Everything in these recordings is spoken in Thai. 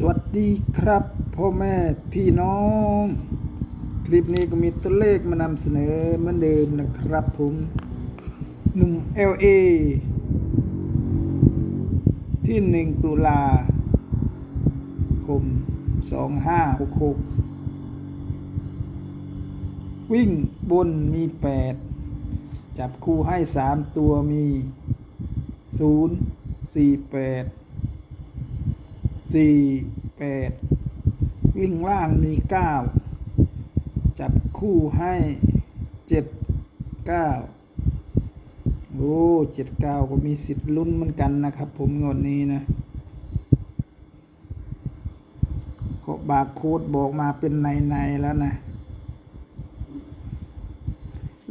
สวัสดีครับพ่อแม่พี่น้อง คลิปนี้ก็มีตัวเลขมานำเสนอเหมือนเดิมนะครับผมหนุ่ม LA ที่หนึ่งตุลาคมสองห้าหกหกวิ่งบนมีแปดจับคู่ให้สามตัวมีศูนย์ สี่แปดวิ่งล่างมีเก้าจับคู่ให้เจ็ดเก้าโอ้เจ็ดเก้าก็มีสิทธิ์ลุ้นเหมือนกันนะครับผมงวดนี้นะก็บาร์โค้ดบอกมาเป็นในในแล้วนะ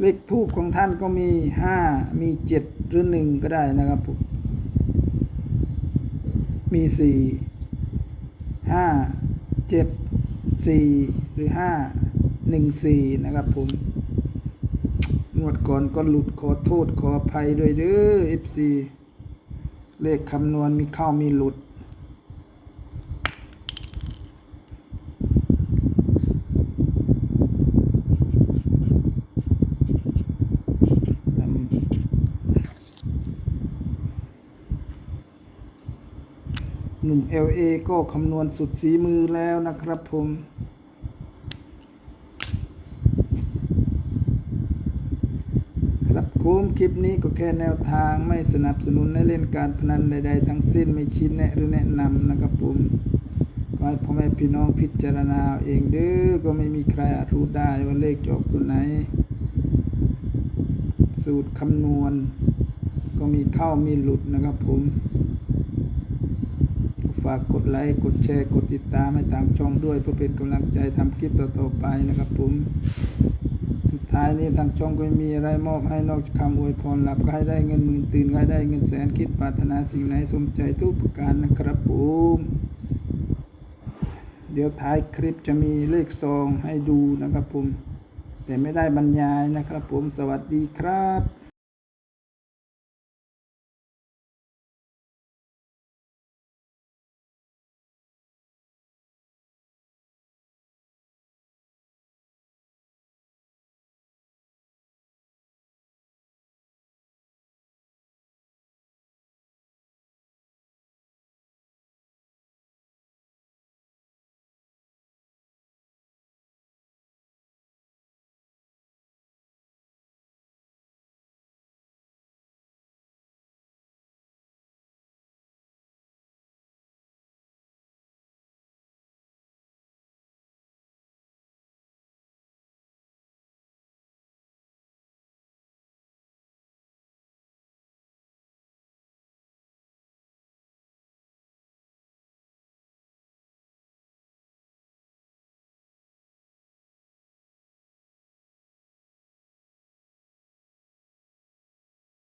เลขทูปของท่านก็มีห้ามีเจ็ดหรือหนึ่งก็ได้นะครับผมมีสี่ ห้าเจ็ดสี่หรือห้าหนึ่งสี่นะครับผมงวดก่อนก็หลุดขอโทษขออภัยด้วยเด้อ FC เลขคำนวณมีเข้ามีหลุด หนุ่ม LA ก็คำนวณสุดสีมือแล้วนะครับผม ครับคุ้มคลิปนี้ก็แค่แนวทางไม่สนับสนุนให้เล่นการพนันใด ๆ ทั้งสิ้นไม่ชี้แนะหรือแนะนำนะครับผมก็ให้พ่อแม่พี่น้องพิจารณาเองเด้อก็ไม่มีใครอาจรู้ได้ว่าเลขจอกตัวไหน สูตรคำนวณ ก็มีเข้ามีหลุดนะครับผมากกดไลค์ กดแชร์ กดติดตามให้ทางช่องด้วยเพื่อเป็นกำลังใจทำคลิปต่อๆไปนะครับผม สุดท้ายนี้ทางช่องก็มีอะไรมอบให้นอกจากคำอวยพรหลับก็ให้ได้เงินหมื่นตื่นก็ให้ได้เงินแสนคิดปรารถนาสิ่งไหนสมใจทุกประการนะครับผมเดี๋ยวท้ายคลิปจะมีเลขซองให้ดูนะครับผม แต่ไม่ได้บรรยายนะครับผมสวัสดีครับ